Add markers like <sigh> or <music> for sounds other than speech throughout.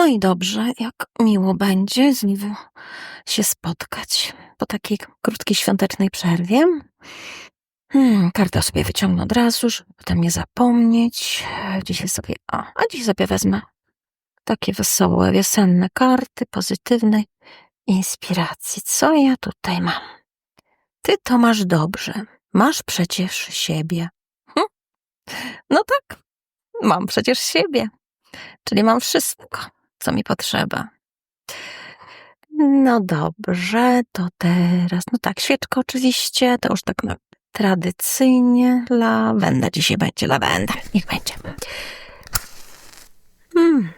No i dobrze, jak miło będzie z nim się spotkać po takiej krótkiej świątecznej przerwie. Hmm, kartę sobie wyciągnę od razu, żeby potem nie zapomnieć. Dzisiaj sobie, o, a dziś sobie wezmę takie wesołe, wiosenne karty pozytywnej inspiracji. Co ja tutaj mam? Ty to masz dobrze. Masz przecież siebie. Hm? No tak, mam przecież siebie. Czyli mam wszystko, co mi potrzeba. No dobrze, to teraz, no tak, świeczka oczywiście, to już tak na tradycyjnie lawenda. Dzisiaj będzie lawenda, niech będzie. Hmm,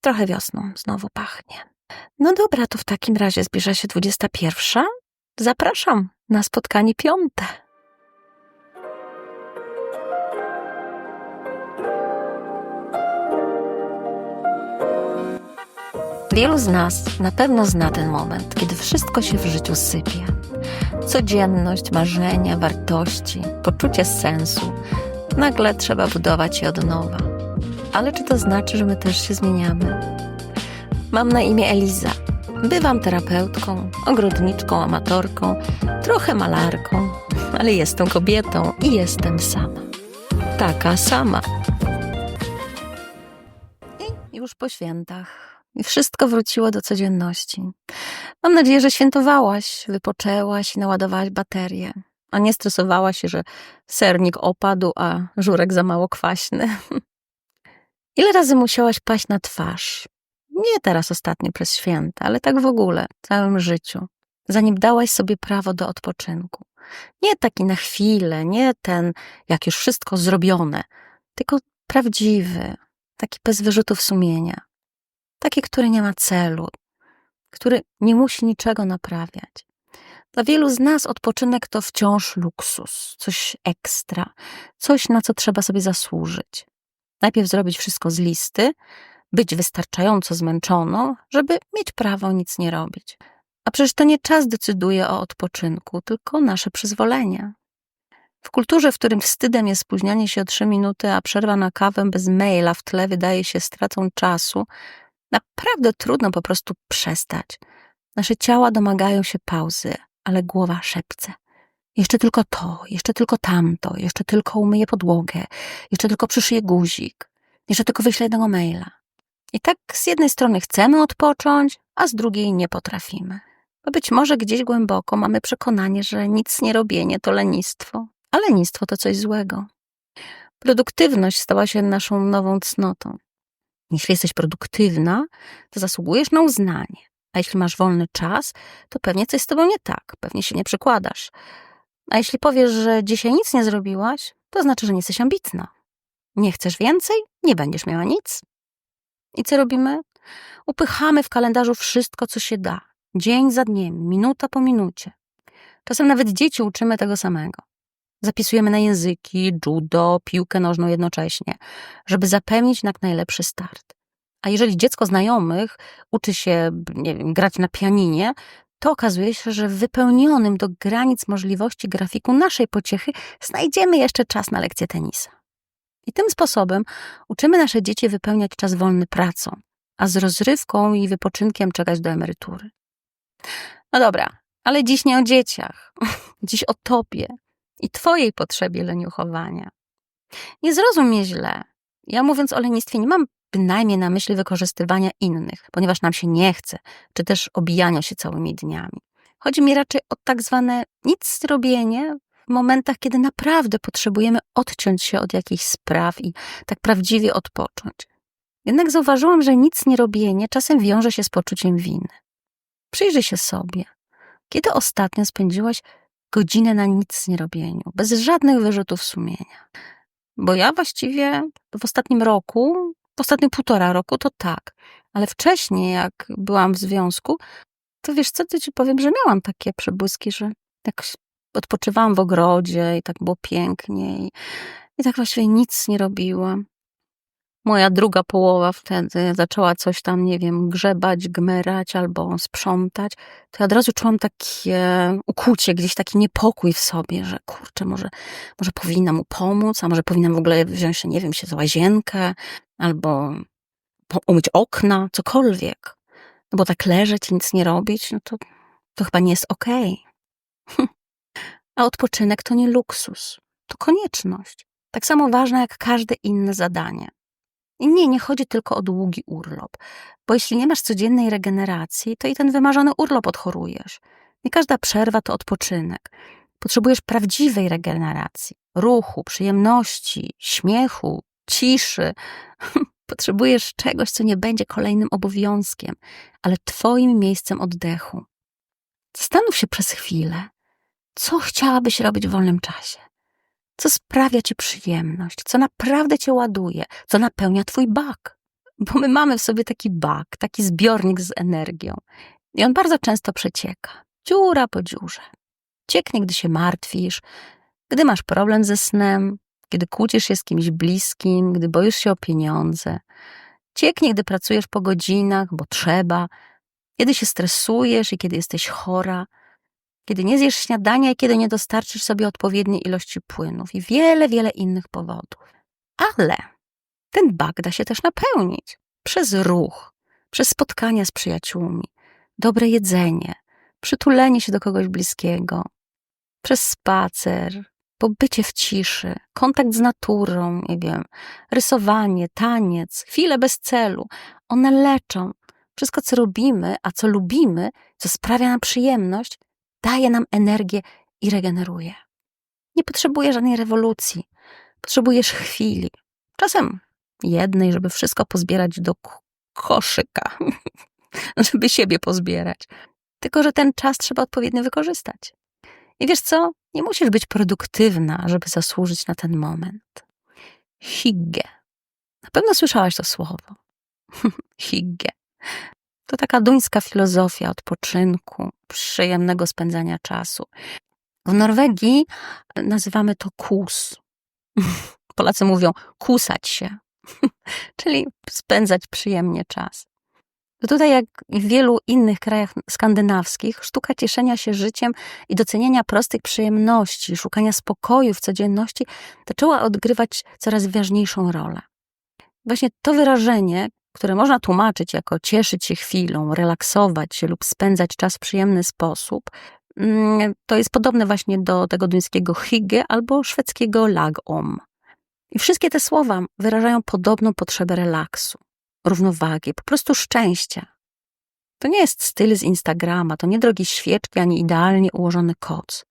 trochę wiosną znowu pachnie. No dobra, to w takim razie zbliża się 21. Zapraszam na spotkanie piąte. Wielu z nas na pewno zna ten moment, kiedy wszystko się w życiu sypie. Codzienność, marzenia, wartości, poczucie sensu. Nagle trzeba budować je od nowa. Ale czy to znaczy, że my też się zmieniamy? Mam na imię Eliza. Bywam terapeutką, ogrodniczką, amatorką, trochę malarką, ale jestem kobietą i jestem sama. Taka sama. I już po świętach. I wszystko wróciło do codzienności. Mam nadzieję, że świętowałaś, wypoczęłaś i naładowałaś baterię, a nie stresowałaś się, że sernik opadł, a żurek za mało kwaśny. <laughs> Ile razy musiałaś paść na twarz? Nie teraz ostatnio przez święta, ale tak w ogóle, w całym życiu. Zanim dałaś sobie prawo do odpoczynku. Nie taki na chwilę, nie ten, jak już wszystko zrobione, tylko prawdziwy, taki bez wyrzutów sumienia. Taki, który nie ma celu, który nie musi niczego naprawiać. Dla wielu z nas odpoczynek to wciąż luksus, coś ekstra, coś, na co trzeba sobie zasłużyć. Najpierw zrobić wszystko z listy, być wystarczająco zmęczoną, żeby mieć prawo nic nie robić. A przecież to nie czas decyduje o odpoczynku, tylko nasze przyzwolenie. W kulturze, w którym wstydem jest spóźnianie się o trzy minuty, a przerwa na kawę bez maila w tle wydaje się stratą czasu, naprawdę trudno po prostu przestać. Nasze ciała domagają się pauzy, ale głowa szepce. Jeszcze tylko to, jeszcze tylko tamto, jeszcze tylko umyję podłogę, jeszcze tylko przyszyję guzik, jeszcze tylko wyślę jednego maila. I tak z jednej strony chcemy odpocząć, a z drugiej nie potrafimy. Bo być może gdzieś głęboko mamy przekonanie, że nic nie robienie to lenistwo, a lenistwo to coś złego. Produktywność stała się naszą nową cnotą. Jeśli jesteś produktywna, to zasługujesz na uznanie. A jeśli masz wolny czas, to pewnie coś z tobą nie tak, pewnie się nie przykładasz. A jeśli powiesz, że dzisiaj nic nie zrobiłaś, to znaczy, że nie jesteś ambitna. Nie chcesz więcej? Nie będziesz miała nic. I co robimy? Upychamy w kalendarzu wszystko, co się da. Dzień za dniem, minuta po minucie. Czasem nawet dzieci uczymy tego samego. Zapisujemy na języki, judo, piłkę nożną jednocześnie, żeby zapewnić jak najlepszy start. A jeżeli dziecko znajomych uczy się, nie wiem, grać na pianinie, to okazuje się, że w wypełnionym do granic możliwości grafiku naszej pociechy znajdziemy jeszcze czas na lekcję tenisa. I tym sposobem uczymy nasze dzieci wypełniać czas wolny pracą, a z rozrywką i wypoczynkiem czekać do emerytury. No dobra, ale dziś nie o dzieciach, <laughs> dziś o tobie i twojej potrzebie leniuchowania. Nie zrozum mnie źle. Ja mówiąc o lenistwie nie mam bynajmniej na myśli wykorzystywania innych, ponieważ nam się nie chce, czy też obijania się całymi dniami. Chodzi mi raczej o tak zwane nic robienie w momentach, kiedy naprawdę potrzebujemy odciąć się od jakichś spraw i tak prawdziwie odpocząć. Jednak zauważyłam, że nic nie robienie czasem wiąże się z poczuciem winy. Przyjrzyj się sobie. Kiedy ostatnio spędziłaś godzinę na nic nie robieniu, bez żadnych wyrzutów sumienia? Bo ja właściwie w ostatnim roku, w ostatnim półtora roku to tak, ale wcześniej, jak byłam w związku, to wiesz co, to ci powiem, że miałam takie przebłyski, że jak odpoczywałam w ogrodzie i tak było pięknie i, i tak właściwie nic nie robiłam. Moja druga połowa wtedy zaczęła coś tam, nie wiem, grzebać, gmerać albo sprzątać, to ja od razu czułam takie ukłucie, gdzieś taki niepokój w sobie, że kurczę, może, może powinnam mu pomóc, a może powinnam w ogóle wziąć nie wiem, się za łazienkę albo umyć okna, cokolwiek. No bo tak leżeć i nic nie robić, no to, to chyba nie jest okej. A odpoczynek to nie luksus, to konieczność. Tak samo ważna jak każde inne zadanie. Nie, nie chodzi tylko o długi urlop, bo jeśli nie masz codziennej regeneracji, to i ten wymarzony urlop odchorujesz. Nie każda przerwa to odpoczynek. Potrzebujesz prawdziwej regeneracji, ruchu, przyjemności, śmiechu, ciszy. <laughs> Potrzebujesz czegoś, co nie będzie kolejnym obowiązkiem, ale Twoim miejscem oddechu. Zastanów się przez chwilę, co chciałabyś robić w wolnym czasie? Co sprawia Ci przyjemność? Co naprawdę Cię ładuje? Co napełnia Twój bak? Bo my mamy w sobie taki bak, taki zbiornik z energią. I on bardzo często przecieka. Dziura po dziurze. Cieknie, gdy się martwisz, gdy masz problem ze snem, kiedy kłócisz się z kimś bliskim, gdy boisz się o pieniądze. Cieknie, gdy pracujesz po godzinach, bo trzeba, kiedy się stresujesz i kiedy jesteś chora, kiedy nie zjesz śniadania i kiedy nie dostarczysz sobie odpowiedniej ilości płynów i wiele, wiele innych powodów. Ale ten bak da się też napełnić przez ruch, przez spotkania z przyjaciółmi, dobre jedzenie, przytulenie się do kogoś bliskiego, przez spacer, pobycie w ciszy, kontakt z naturą, nie wiem, rysowanie, taniec, chwile bez celu. One leczą. Wszystko, co robimy, a co lubimy, co sprawia nam przyjemność, daje nam energię i regeneruje. Nie potrzebujesz żadnej rewolucji. Potrzebujesz chwili. Czasem jednej, żeby wszystko pozbierać do koszyka, <laughs> żeby siebie pozbierać. Tylko, że ten czas trzeba odpowiednio wykorzystać. I wiesz co? Nie musisz być produktywna, żeby zasłużyć na ten moment. Higge. Na pewno słyszałaś to słowo. <laughs> Higge. To taka duńska filozofia odpoczynku, przyjemnego spędzania czasu. W Norwegii nazywamy to kus. <laughs> Polacy mówią kusać się, <laughs> czyli spędzać przyjemnie czas. Tutaj, jak w wielu innych krajach skandynawskich, sztuka cieszenia się życiem i doceniania prostych przyjemności, szukania spokoju w codzienności zaczęła odgrywać coraz ważniejszą rolę. Właśnie to wyrażenie, które można tłumaczyć jako cieszyć się chwilą, relaksować się lub spędzać czas w przyjemny sposób, mm, to jest podobne właśnie do tego duńskiego hygge albo szwedzkiego lagom. I wszystkie te słowa wyrażają podobną potrzebę relaksu, równowagi, po prostu szczęścia. To nie jest styl z Instagrama, to nie drogie świeczki, ani idealnie ułożony koc.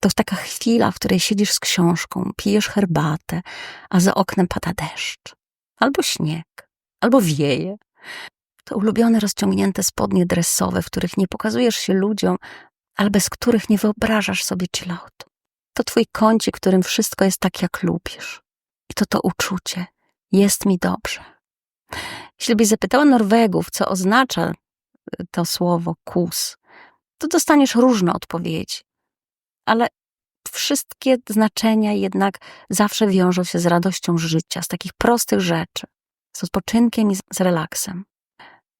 To taka chwila, w której siedzisz z książką, pijesz herbatę, a za oknem pada deszcz. Albo śnieg, albo wieje. To ulubione rozciągnięte spodnie dresowe, w których nie pokazujesz się ludziom, ale bez których nie wyobrażasz sobie chilloutu. To twój kącik, którym wszystko jest tak, jak lubisz. I to to uczucie. Jest mi dobrze. Jeśli byś zapytała Norwegów, co oznacza y, to słowo kus, to dostaniesz różne odpowiedzi. Ale wszystkie znaczenia jednak zawsze wiążą się z radością życia, z takich prostych rzeczy, z odpoczynkiem i z relaksem.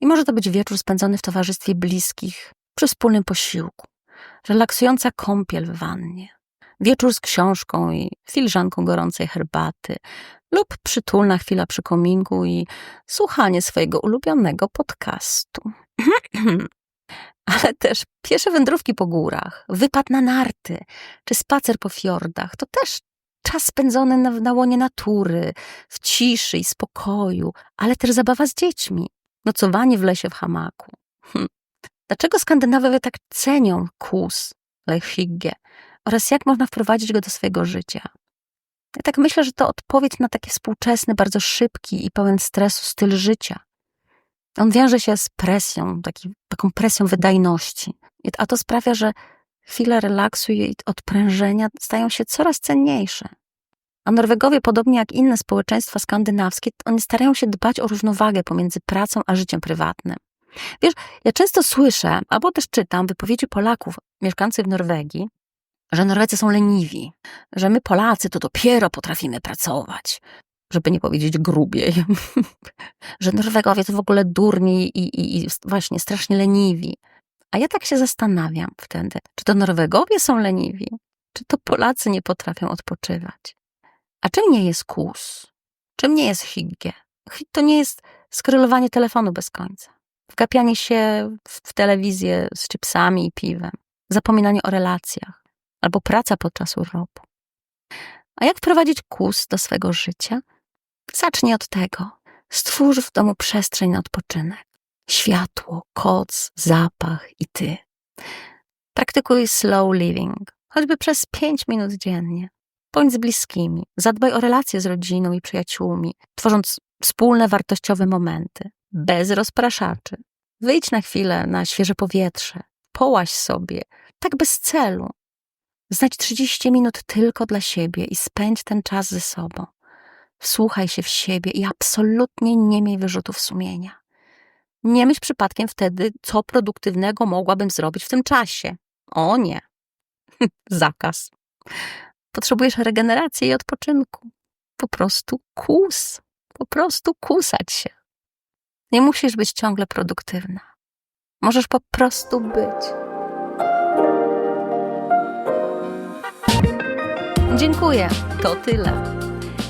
I może to być wieczór spędzony w towarzystwie bliskich, przy wspólnym posiłku, relaksująca kąpiel w wannie, wieczór z książką i filiżanką gorącej herbaty, lub przytulna chwila przy kominku i słuchanie swojego ulubionego podcastu. <clears throat> Ale też piesze wędrówki po górach, wypad na narty, czy spacer po fiordach, to też czas spędzony na, na łonie natury, w ciszy i spokoju, ale też zabawa z dziećmi, nocowanie w lesie w hamaku. Hm. Dlaczego Skandynawowie tak cenią kus, lechigge, oraz jak można wprowadzić go do swojego życia? Ja tak myślę, że to odpowiedź na taki współczesny, bardzo szybki i pełen stresu styl życia. On wiąże się z presją, taki, taką presją wydajności. A to sprawia, że chwile relaksu i odprężenia stają się coraz cenniejsze. A Norwegowie, podobnie jak inne społeczeństwa skandynawskie, oni starają się dbać o równowagę pomiędzy pracą a życiem prywatnym. Wiesz, ja często słyszę, albo też czytam wypowiedzi Polaków mieszkających w Norwegii, że Norwecy są leniwi, że my Polacy to dopiero potrafimy pracować, żeby nie powiedzieć grubiej, <laughs> że Norwegowie to w ogóle durni i, i, i właśnie strasznie leniwi. A ja tak się zastanawiam wtedy, czy to Norwegowie są leniwi, czy to Polacy nie potrafią odpoczywać. A czym nie jest kus? Czym nie jest hygge? To nie jest Skrylowanie telefonu bez końca. Wgapianie się w telewizję z chipsami i piwem. Zapominanie o relacjach. Albo praca podczas urlopu. A jak wprowadzić kus do swego życia? Zacznij od tego. Stwórz w domu przestrzeń na odpoczynek. Światło, koc, zapach i ty. Praktykuj slow living, choćby przez 5 minut dziennie. Bądź z bliskimi, zadbaj o relacje z rodziną i przyjaciółmi, tworząc wspólne wartościowe momenty, bez rozpraszaczy. Wyjdź na chwilę na świeże powietrze, połaź sobie, tak bez celu. Znajdź 30 minut tylko dla siebie i spędź ten czas ze sobą. Wsłuchaj się w siebie i absolutnie nie miej wyrzutów sumienia. Nie myśl przypadkiem wtedy, co produktywnego mogłabym zrobić w tym czasie. O nie. <laughs> Zakaz. Potrzebujesz regeneracji i odpoczynku. Po prostu kus. Po prostu kusać się. Nie musisz być ciągle produktywna. Możesz po prostu być. Dziękuję. To tyle.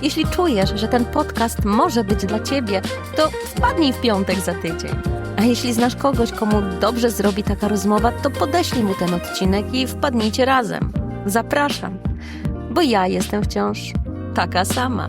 Jeśli czujesz, że ten podcast może być dla ciebie, to wpadnij w piątek za tydzień. A jeśli znasz kogoś, komu dobrze zrobi taka rozmowa, to podeślij mu ten odcinek i wpadnijcie razem. Zapraszam, bo ja jestem wciąż taka sama.